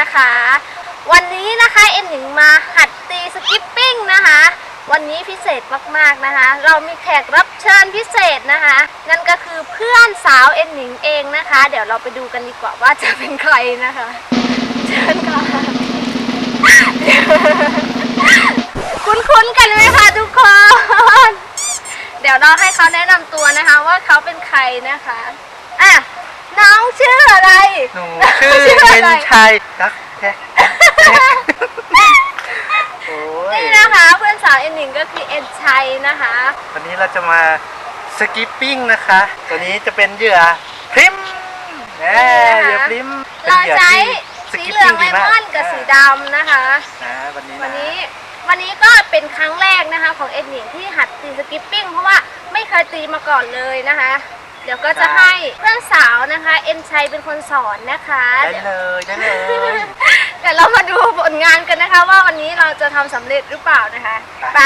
นะคะ วันนี้นะคะเอ็นหนิงมาหัดตีสกิปปิ้งนะคะ วันนี้พิเศษมากๆนะคะ เรามีแขกรับเชิญพิเศษนะคะ นั่นก็คือเพื่อนสาวเอ็นหนิงเองนะคะ เดี๋ยวเราไปดูกันดีกว่าว่าจะเป็นใครนะคะ เชิญค่ะคุ้นๆกันไหมคะทุกคน เดี๋ยวเราให้เขาแนะนำตัวนะคะว่าเขาเป็นใครนะคะอะ น้องชื่ออะไร หนูชื่อชื่อเย็อะนไรชัยรักแท้โอ้ยนี่นะคะเพื่อนสาวเอ็นหนิงก็คือเอ็นชัยนะคะ วันนี้เราจะมาสกิปปิ้งนะคะ ตัวนี้จะเป็นเหยื่อพริมแหมเหยื่อพริมเป็นเราเหยื่อใช้ที่สสีกิปเหลือปิ้งงเลดีมากมอนกับสีดำนะคะนะวันนี้วันนะนี้วันนี้ก็เป็นครั้งแรกนะคะของเอ็นหนิงที่หัดตีสกิปปิ้งเพราะว่าไม่เคยตีมาก่อนเลยนะคะ เดี๋ยวก็จะให้เพื่อนสาวนะคะ เอ็นชัยเป็นคนสอนนะคะได้เลยได้เลยเดี๋ยวเรามาดูผลงานกันนะคะ ว่าวันนี้เราจะทำสำเร็จหรือเปล่านะคะไปไป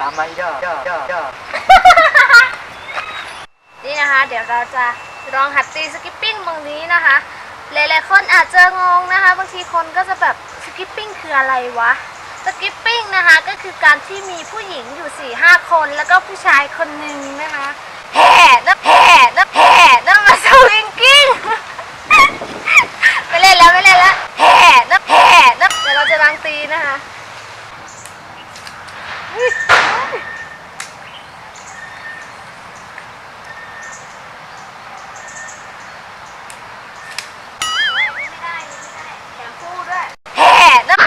ตามมาย่อย่อย่อย่อนี่นะคะ เดี๋ยวเราจะลองหัดตีสกิปปิ้งตรงนี้นะคะ หลายๆคนอาจจะงงนะคะ บางทีคนก็จะแบบสกิปปิ้งคืออะไรวะ สกิปปิ้งนะคะก็คือการที่มีผู้หญิงอยู่4ี่ห้าคน แล้วก็ผู้ชายคนหนึ่งนะคะแห่แล้วแห่ แล้วแห่นับมาสวิงกิ้งไม่เล่นแล้วไม่เล่นแล้วแห่แล้วแห่แล้วเดี๋ยวเราจะลองตีนะคะอุ๊ยไม่ได้ไม่ได้แถมคู่ด้วยแห่แล้ว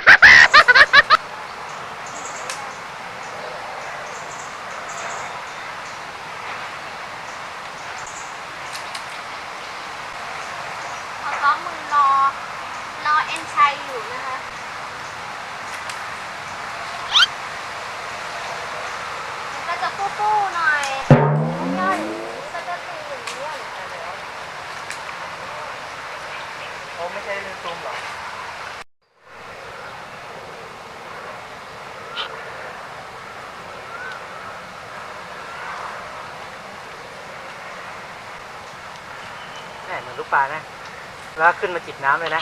เอาซ้อมมือรอ รอเอ็นชัยอยู่นะคะ มันก็จะฟู่ๆหน่อยไม่ใช่ก็จะตีอย่างนี้ย โอ้ไม่ใช่ลืมซูมหรอ แหมเหมือนลูก ปลานะ แล้วขึ้นมาจิบน้ำเลยนะ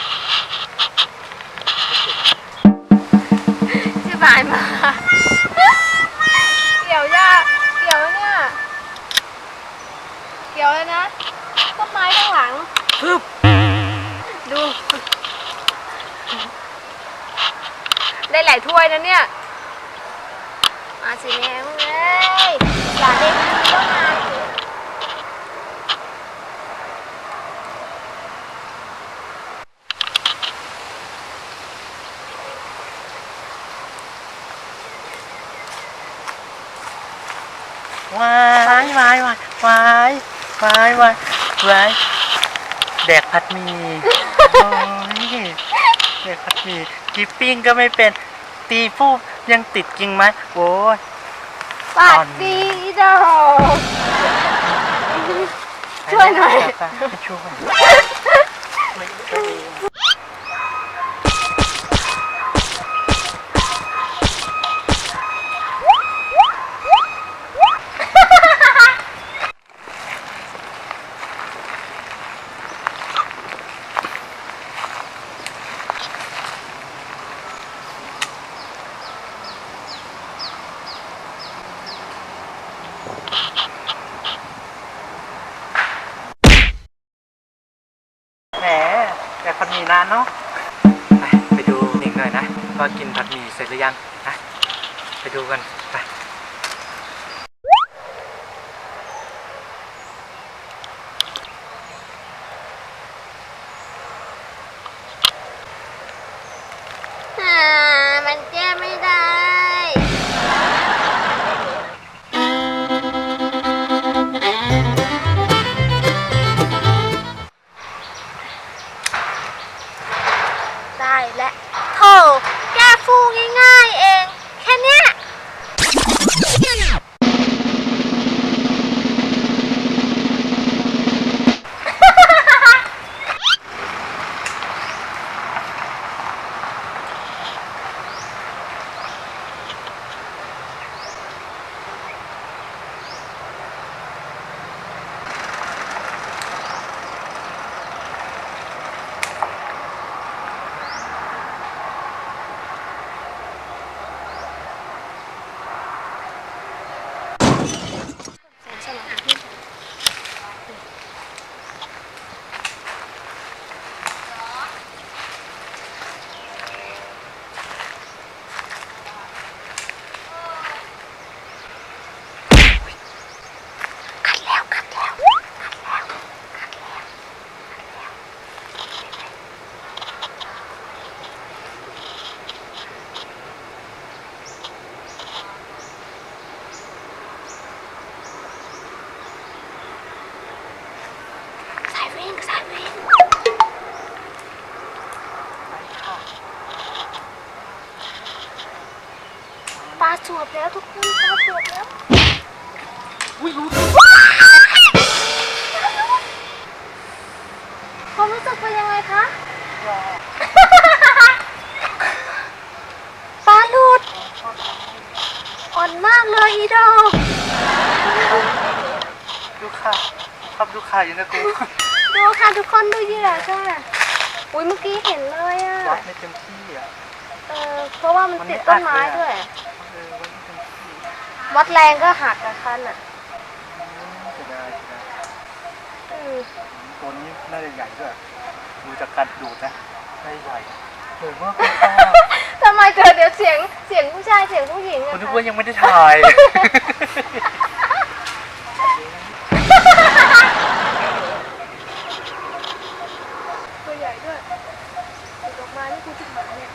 ชื่อบายมาเกี่ยวยากเกี่ยวแล้วเนี่ยเกี่ยวเลยนะต้นไม้ข้างหลังพึบดูได้หลายถ้วยนะเนี่ย มาสิแม่มึงเอ้ยหลานเด็กก็มาสิ วายวายวายวายวายวายวายแดกผัดหมีโอ้ยแดกผัดหมีกิปปิ้งก็ไม่เป็นตีฟูบยังติดกิ่งไม้โอ้ยปาดดีดอกช่วยหน่อยไม่ช่วยไม่ช่วย แหมแต่ ผัดหมี่นานเนาะไปดูหนิงหน่อยนะว่ากินผัดหมี่เสร็จหรือยังนะไปดูกัน แล้วทุกคนปลาสวบแล้วอุ้ยรู้ความรู้สึกเป็นยังไงคะปลาหลุดอ่อนมากเลยอีดอกดูค่ะชอบดูค่ะอยู่นะกูดูค่ะทุกคนดูเหยื่อค่ะอุ้ยเมื่อกี้เห็นเลยอะวัดไม่เต็มที่อะ เออเพราะว่ามันติดต้นไม้ด้วย เออวัดไม่เต็มที่ วัดแรงก็หักกับคันอะเสียดายเสียดายอืมตัวนี้น่าจะใหญ่ด้วยดูจากการดูดนะน่าจะใหญ่เหมือนว่าคุณป้าทำไมเจอเดี๋ยวเสียงเสียงผู้ชายเสียงผู้หญิงคุอะณนึกคะว่ายังไม่ได้ถ่าย ตัวใหญ่ด้วยติดออกมานี่คือจุดหมายเนี่ย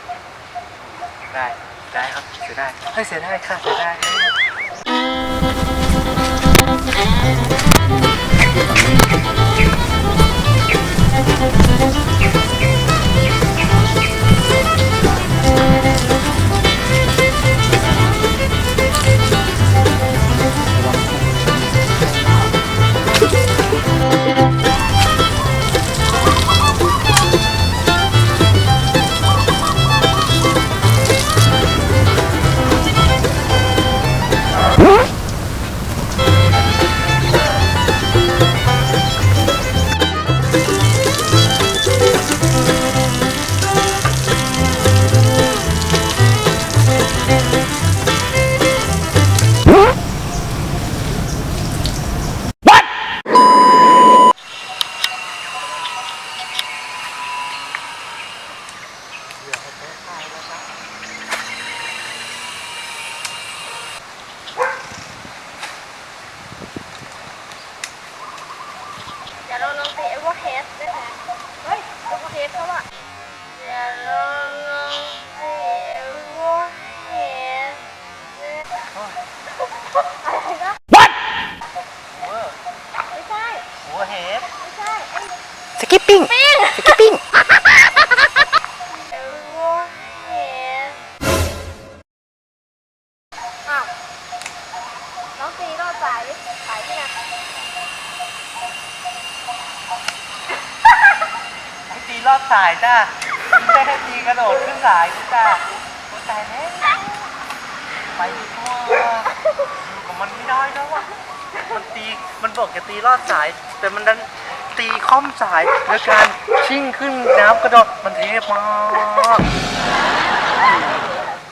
ได้ได้ครับเสียดายเฮ้ยเสียดายค่ะเสียด ปิ้งสกิปปิ้งน้องตีรอดสายสายที่ไหนตีรอดสายจ้าไม่ใช่ให้ตีกระโดดขึ้นสายจ้าโอ้ตายแล้วไปดีกว่าอยู่กับมันไม่ได้แล้วอะมันตีมันบอกจะตีรอดสาย แต่มันดัน ตีค่อมสายและการชิ่งขึ้นน้ำกระโดดมันเทพมาก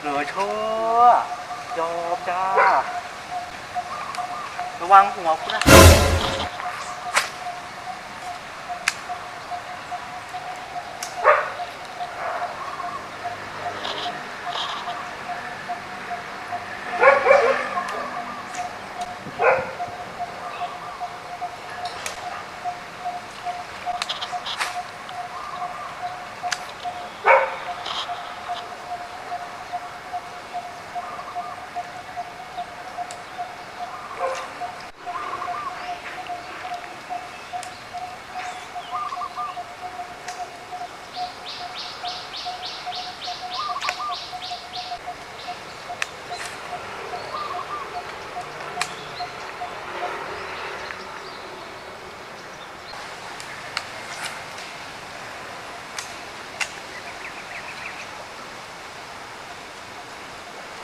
เหลือเชื่อยอมจ้า ระวังหัวคุณนะ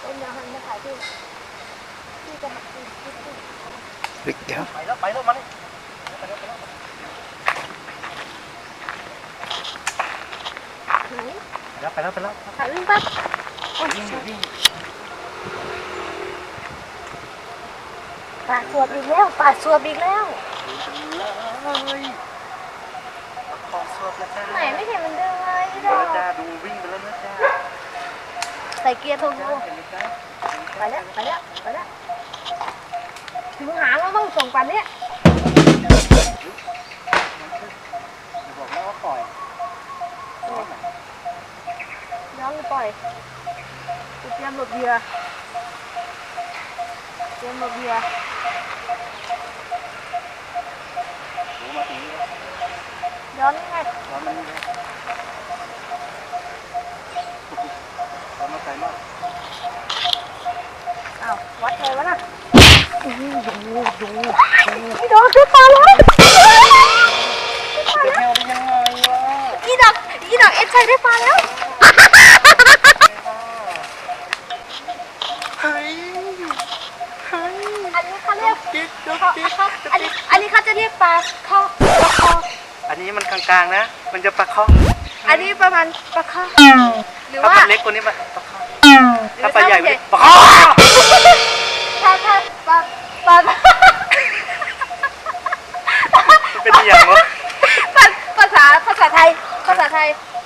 เป็นยังไงมาถ่ายพี่พี่จะหักพี่พี่พี่ เดี๋ยวไปแล้วไปแล้วมาเลยไปแล้วไปแล้ว ไหน ไปแล้วไปแล้วถ่ายวิ่งปั๊บโอ้ยวิ่งอยู่วิ่งปลาสวบอีกแล้วปลาสวบอีกแล้วเลยขอสวบแล้วจ้าไหนไม่เห็นมันเดินเลยพี่ดดูอกจ้าดูวิ่งไปแล้วนะจ้าใส่เกียร์ทูทูเห็นไหมจ้าไปแล้วไปแล้วไปแล้วถึงหางแล้วต้องส่งปันเนี้ยบอกแล้วว่าปล่อย ย้อนไปปล่อยกูเตรียมหลบเหยื่อเตรียมหลบเหยื่อรู้มาถึงนี่แล้วย้อนยังไงร้อนมันนี่แล้วร้อนมาไกลมากดูดูอีดอกได้ปลาแล้ว อีดอกเอ็นชัยได้ปลาแล้ว เฮ้ยเฮ้ยอันนี้เขาเรียกจิ๊กจุ๊กเขาจิ๊กเขาอันนี้อันนี้เขาจะเรียกปลาคอปลาคออันนี้มันกลางๆนะ มันจะปลาข้ออันนี้ประมาณปลาคอหรือถ้าว่าปลาเล็กกว่านี้ปลาปลาข้อหรือถ้าปลาใหญ่กว่านี้ปลาถ้าถ้าปลาปลา เป็นอย่างวะ ภาภาษาภาษาไทยภาษา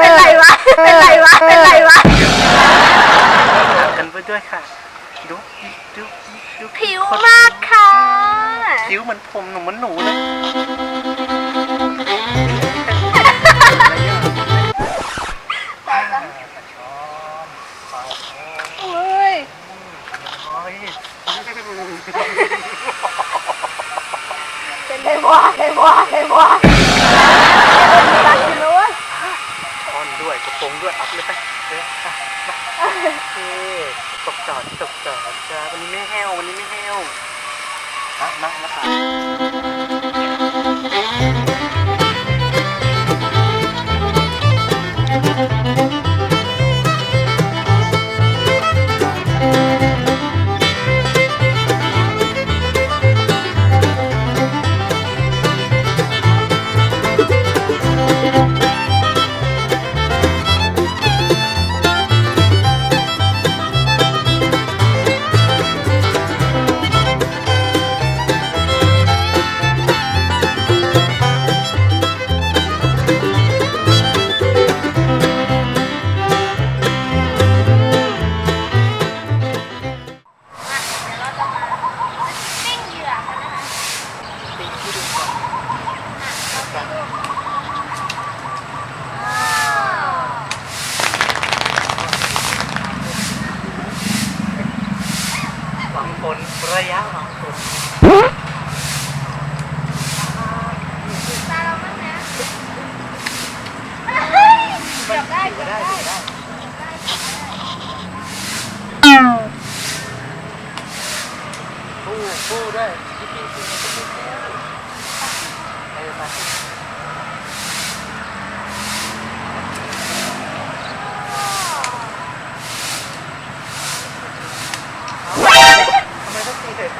เป็นไรวะ เป็นไรวะ เป็นไรวะ กันไปด้วยค่ะ ดูดูดูผิวมากค่ะ ผิวเหมือนผมหนูเหมือนหนูเลยปลาช้อนปลาช้อนเฮ้ยโอ้ยเป็นไรวะเป็นวะเป็นวะรักอยู่เลย ช้อนด้วย กระโปรงด้วยอัพเลยไปเออค่ะโอเคตกจอดตกจอดจ้าวันนี้ไม่แห้ววันนี้ไม่แห้วมามามาค่ะ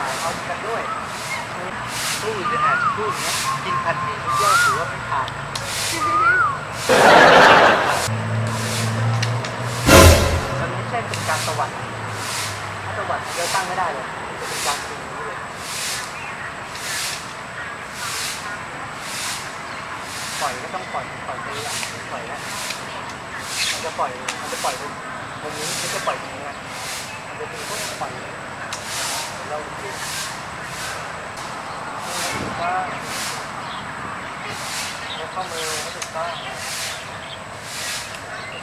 ตีใส่ฝาเอากันด้วยสู้จะหาสู้อย่เงี้ยกินผัดหมี่ทุกรอถือว่าไม่ผ่านมันไม่ใช่เป็นการตวัดถ้าตวัดมันจะตั้งไม่ได้เลยจะเป็นการตีนี้เลยปล่อยก็ต้องปล่อยปล่อยไปอะปล่อยนะมันจะปล่อยมันจะปล่อยตรงตรงนี้มันจะปล่อยตรงนี้มันจะตีพวกปล่อย เลยเราคิดว่าเราเข้ามือให้ถูกต้อง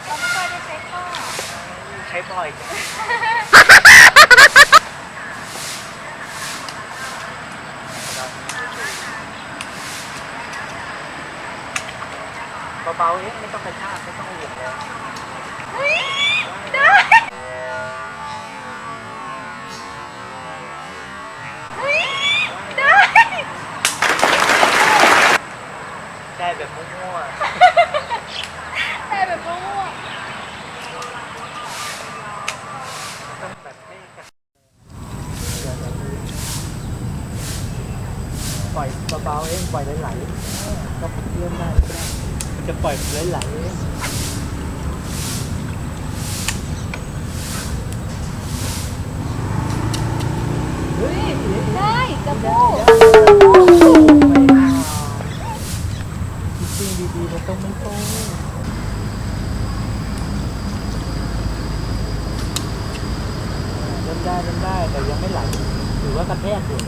เราไม่ค่อยได้ใช้ข้อใช้บ่อยจังเบาๆเองไม่ต้องกระชากไม่ต้องเหยียบเฮ้ยได้เฮ้ยได้ ได้แบบมั่ว ได้แบบมั่ว ๆต้องแบบให้กับปล่อยเบาๆเองปล่อยไหลๆก็เลื่อนได้ก็ได้ มันจะปล่อยไหลๆเฮ้ยได้กระปูจริงดีๆมันต้องไม่โตเริ่มได้เริ่มได้แต่ยังไม่ไหลถือว่ากระแทกอยู่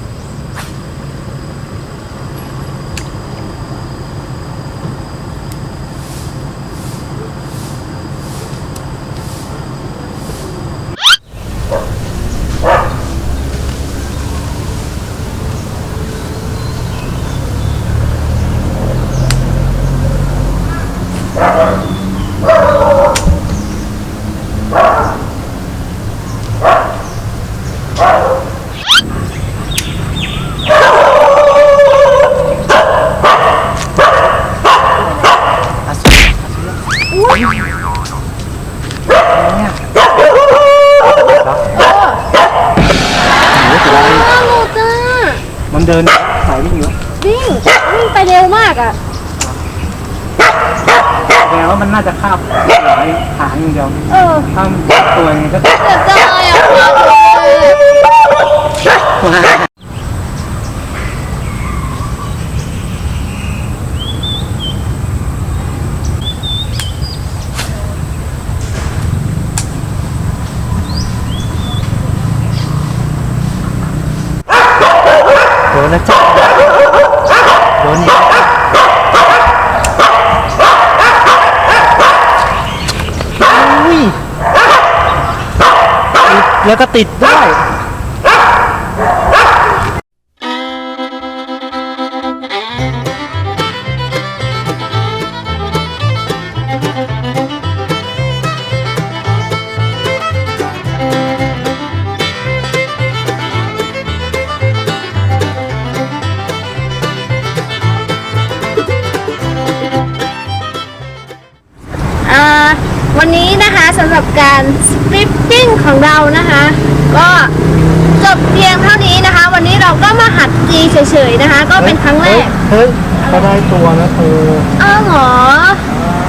ดตีเฉยๆนะคะ ก็เป็นครั้งแรก เฮ้ยเขาได้ตัวแล้วเธออ้าวเหรอ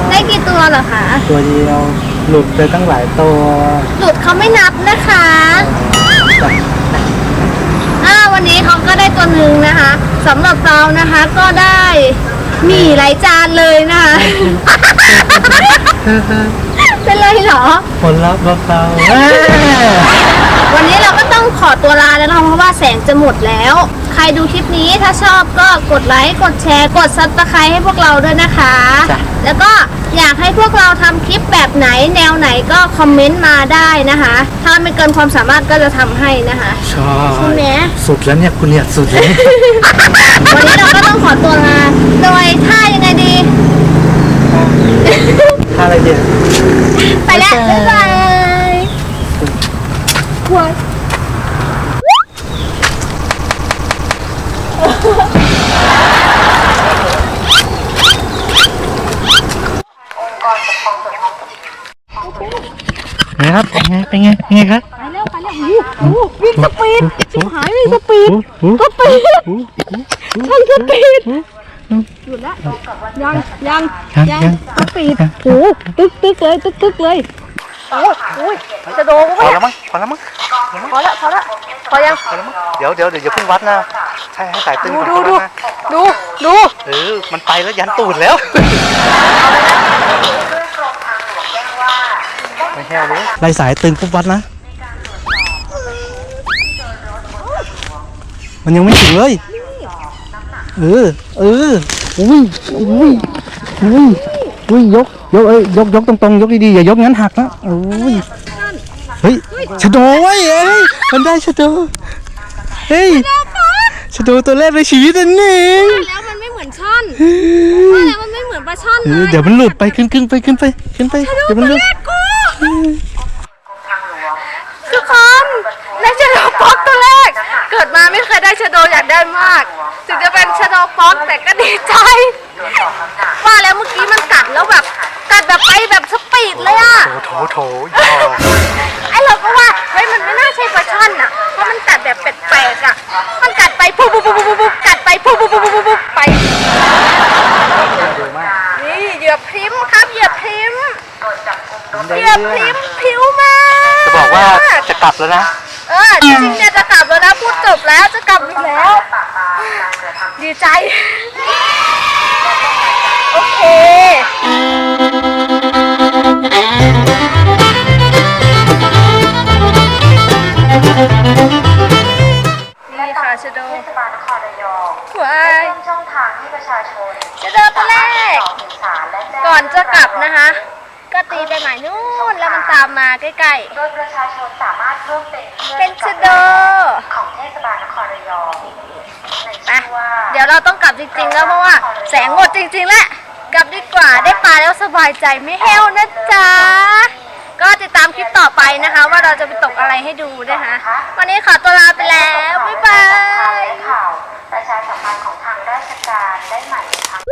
ได้กี่ตัวเหรอคะ ตัวเดียวหลุดไปตั้งหลายตัวหลุดเขาไม่นับนะคะอ่าวันนี้เขาก็ได้ตัวหนึ่งนะคะสำหรับเรานะคะก็ได้หมี่หลายจานเลยนะคะเป็นไรเหรอ ผลลัพธ์เราเราวันนี้เราก็ต้องขอตัวลาแล้วนะคะเพราะว่าแสงจะหมดแล้วใครดูคลิปนี้ถ้าชอบก็กดไลค์กดแชร์กดซับสไครต์ให้พวกเราด้วยนะคะแล้วก็อยากให้พวกเราทำคลิปแบบไหนแนวไหนก็คอมเมนต์มาได้นะคะ ถ้าไม่เกินความสามารถก็จะทำให้นะคะ ใช่ใช่ไหม สุดแล้วเนี่ยคุณเนี่ยสุดแล้ว วันนี้เราก็ต้องขอตัวลาโดยท่ายังไงดีท่าอะไรเดียว ไปแล้ว บ๊ายบาย ครับเป็นไงเป็นไงเป็นไงครับไปแล้วไปแล้วโอ้โหวิ่งสปีดชิบหายวิ่งสปีดสปีดมันสปีดหยุดแล้วยังยังยังยังสปีดโอ้ตึกตึกเลยตึกตึกเลยโอ้ยโอ้ยจะโดนพกูอไหมแล้วมั้งพอแล้วมั้งพอแล้วพอแล้วพอยังพอแล้วมั้งเดี๋ยวเดี๋ยวเดี๋ยวอย่าเพิ่งวัดนะใช่ให้สายตึงดูก่อนดูค่อยวันะดูดูเออมันไปแล้วยันตูดแล้ว ไม่แห้วเลยไล่สายตึงปุ๊บวัดนะ มันยังไม่ถึงเลย เออ เออ อุ้ย อุ้ย อุ้ย อุ้ย ยก ยกเอ้ย ยก ยกตรงๆ ยกดีๆ อย่ายกงั้นหักนะอุ้ย เฮ้ยชะโดเว้ยเอ้ยมันได้ชะโดเฮ้ยชะโดตัวแรกในชีวิตนั่นเอง แล้วมันไม่เหมือนช่อนว่าแล้วมันไม่เหมือนปลาช่อนเอเลอยเดี๋ยวมันหลุดไปขึ้นขึ้นไปขึ้นไปขึ้นไป เดี๋ยวมันหลุด ทุกคนได้ชะโดป๊อกตัวแรก เกิดมาไม่เคยได้ชะโดอยากได้มาก ถึงจะเป็นชะโดป๊อกแต่ก็ดีใจ ว่าแล้วเมื่อกี้มันกัดแล้วแบบกัดแบบไปแบบสปีดเลยอะโถโถโถไอเราก็ว่าเฮ้ยมันไม่น่าใช่ปลาช่อนอะเพราะมันกัดแบบแปลกๆอะมันกัดไปปุ๊บปุ๊บปุ๊บปุ๊บปุ๊บกัดไปปุ๊บปุ๊บปุ๊บปุ๊บปุ๊บไป ดูมาก นี่เหยื่อพริมครับเหยื่อพริม ได้ เหยื่อพ เรื่ ริ อง มผิวมาก จะ บอกว่าจะกลับแล้วนะ เออจริงๆเนี่ยจะกลับแล้วนะพูดจบแล้วจะกลับอยู่แล้ว ดีใจ โอเคนี่ค่ะชะโดเทศบาลนครระยองว้าได้ย เพิ่มช่องทางให้ประชาชนชะโดตัวแรกต่อสื่อสารและแจ้งก่อนจะกลับนะคะ ก็ตีไปหมายนู่นแล้วมันตามมาใกล้โดยประชาชนสามารถเพิ่มเป็นๆเป็นชะโด ของเทศบาลนครระยองในไปชื่อว่าเดี๋ยวเราต้องกลับจริงๆ แล้วเพราะว่า แสงหมดจริงๆแล้วกลับดีกว่าได้ปลาแล้วสบายใจไม่แห้วนะจ๊ะ ก็ติดตามคลิปต่อไปนะคะ ว่าเราจะไปตกอะไรให้ดูนะคะวันนี้ขอตัวลาไปแล้ว บ๊ายบายและข่าวประชาสัมพันธ์ของทางราชการได้ใหม่อีกครั้ง